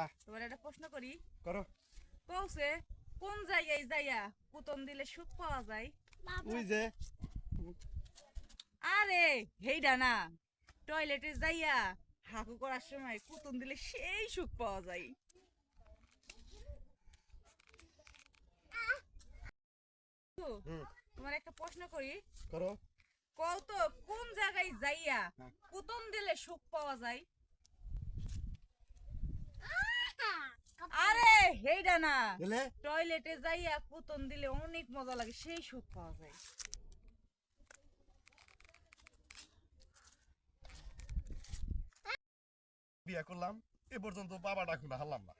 তোমার একটা প্রশ্ন করি। করো। কৌছে কোন জায়গায় যাইয়া পুতন দিলে সুখ পাওয়া যায়? ওই যে। আরে হেইডা না। টয়লেটে যাইয়া হাগু করার সময় কুতুন দিলে সেই সুখ পাওয়া যায়। তোমার একটা প্রশ্ন করি। করো। কও তো কোন জায়গায় যাইয়া হ্যাঁ। কুতুন দিলে সুখ পাওয়া যায়? আরে হেইডা না। টয়লেটে যাইয়া কুতন দিলে অনেক মজা লাগে সেই সুখ পাওয়া যায়। বিয়া করলাম এ পর্যন্ত বাবা ডাকুন হারলাম না।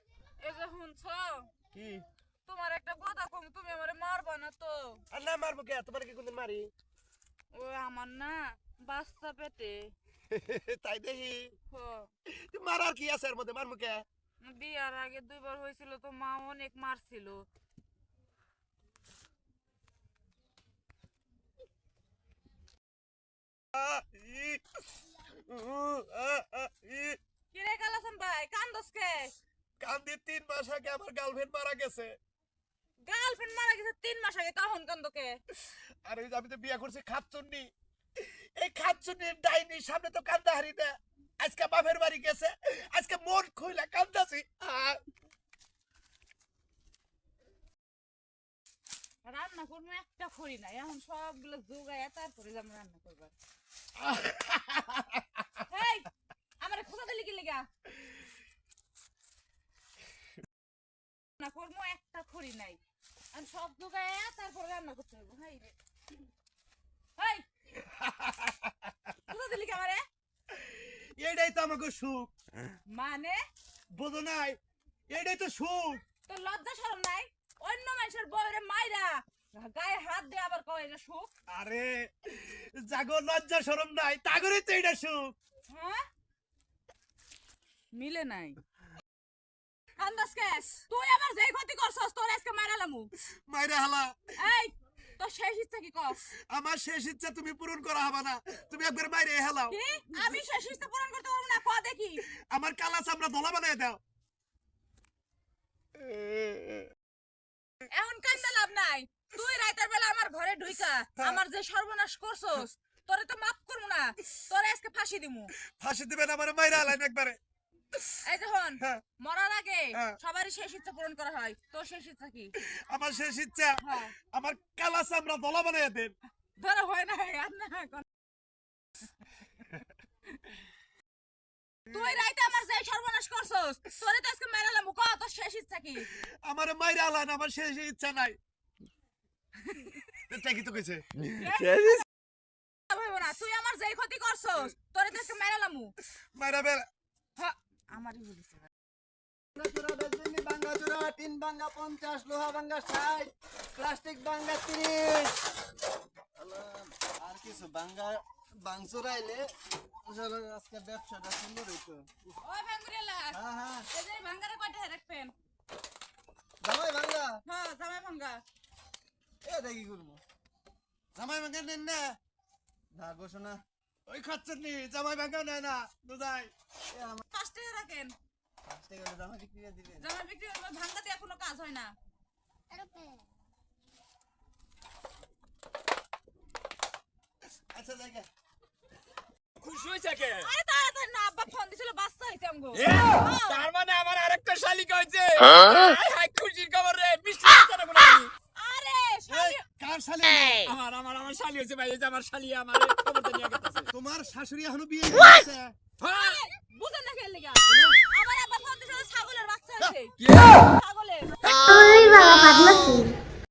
এই যে শুনছ? কি? তোমার একটা কথা কম তুমি আমারে মারবা না তো। আর না মারবো কে? তোমার কি কোনদিন মারি? ও আমার না বাচ্চা পেটে। তাই দেখি। মারার কি আছে এর মধ্যে? মারবো কে? বিয়ার আগে দুইবার হয়েছিল তো মা অনেক মারছিল। কিরে কালাসন ভাই কান্দস কে? কান্দি তিন মাস আগে আমার গার্লফ্রেন্ড মারা গেছে। গার্লফ্রেন্ড মারা গেছে তিন মাস আগে তখন কান্দকে আর আমি তো বিয়া করছি খাচ্চুন্নি এই খাচ্চুন্নির ডাইনির সামনে তো কান্দা হারি না। আজকে বাপের বাড়ি গেছে আজকে মন খুইলা কান্দাছি আহ, রান্না করব একটা এখন সবগুলো তারপরে যাব রান্না করবার আমার খোঁজা দিলি কি লেগা? রান্না করব একটা নাই। এখন সব তারপরে রান্না করতে হবে হাই রে। হেই! খোঁজা দিলি কি আমারে? এটাই তো আমাকে সুখ। মানে? বোঝো নাই এটাই তো সুখ। তোর লজ্জা শরম নাই? অন্য মানুষের বউরে মাইরা গায়ে হাত দিয়ে আবার কয় এটা সুখ? আরে জাগো লজ্জা শরম নাই। তাগরে তো এটা সুখ। হ্যাঁ? মিলে নাই। আন্দাজ কেস তুই আমার যেই ক্ষতি করছস তোর আজকে মারালামু মাইরা হালা। এই তোর শেষ ইচ্ছা কি কস? আমার শেষ ইচ্ছা তুমি পূরণ করা হবে না। তুমি একবার মাইরে হেলাও। আমি শেষ ইচ্ছা পূরণ করতে পারব না? দেখি। আমার কালা চামড়া দলা বানাই দাও। এখন কান্দা লাভ নাই। তুই রাতের বেলা আমার ঘরে ঢুইকা আমার যে সর্বনাশ করছস তোরে তো মাফ করব না তোরে আজকে ফাঁসি দিমু। ফাঁসি দিবেন আমার মাইরা হালাইন একবারে। এই যখন হ্যাঁ, মরার আগে হ্যাঁ। সবারই শেষ ইচ্ছা পূরণ করা হয় তোর শেষ ইচ্ছা কি? আমার শেষ ইচ্ছা হ্যাঁ। আমার কালা চামড়া দলা বানাই দেন। ধরো হয় না আর না। তুই রাইতে আমার যে সর্বনাশ করছস তোরে তো আজকে মেরালাম তোর শেষ ইচ্ছা কি? আমার মাইরা হালাইন আমার শেষ ইচ্ছা নাই। তো কইছে? ভাইব না তুই আমার যেই ক্ষতি করছস তোরে তো আজকে মেরালাম মাইরা বেল আমারই চূড়া তিন বাঙ্গা পঞ্চাশ লোহা বাঙ্গা ষাট প্লাস্টিক বাঙ্গা তিরিশ। আর কিছু বাঙ্গা বাংচুরাইলে আজকে ব্যবসাটা সুন্দর হইতো। ওই হ্যাঁ হ্যাঁ। ভাঙ্গারে কয়টা রাখবেন জামাই বাঙ্গা হ্যাঁ জামাই ভাঙ্গা এ দেখি করব? জামাই ভাঙা নেন না? না ঘোষণা ওই খাচ্ছেন নি জামাই ভাঙা নেয় না দুদাই। আমার ফার্স্টে রাখেন। আসতে গেলে জামাই বিক্রি করে দিবেন। জামাই বিক্রি করবে ভাঙ্গা দিয়ে কোনো কাজ হয় না। আচ্ছা জায়গা। খুশি হয়েছে কে? আরে তাড়াতাড়ি না আব্বা ফোন দিছিল বাচ্চা হইছে আমগো। তার মানে আমার আরেকটা শালিকা হয়েছে হায় হায় খুশির খবর রে মিষ্টি বাচ্চা নেব না আমি। আরে এই, শালি? আমার আমার আমার শালি হয়েছে ভাই এই যে আমার শালি আমার খবরটা নিয়ে গেছে তোমার শাশুড়ি এখনও বিয়ে হয়েছে হ্যাঁ। বুঝেন না খেলে গা আমার আব্বা ফোন ছাগলের বাচ্চা আছে কে?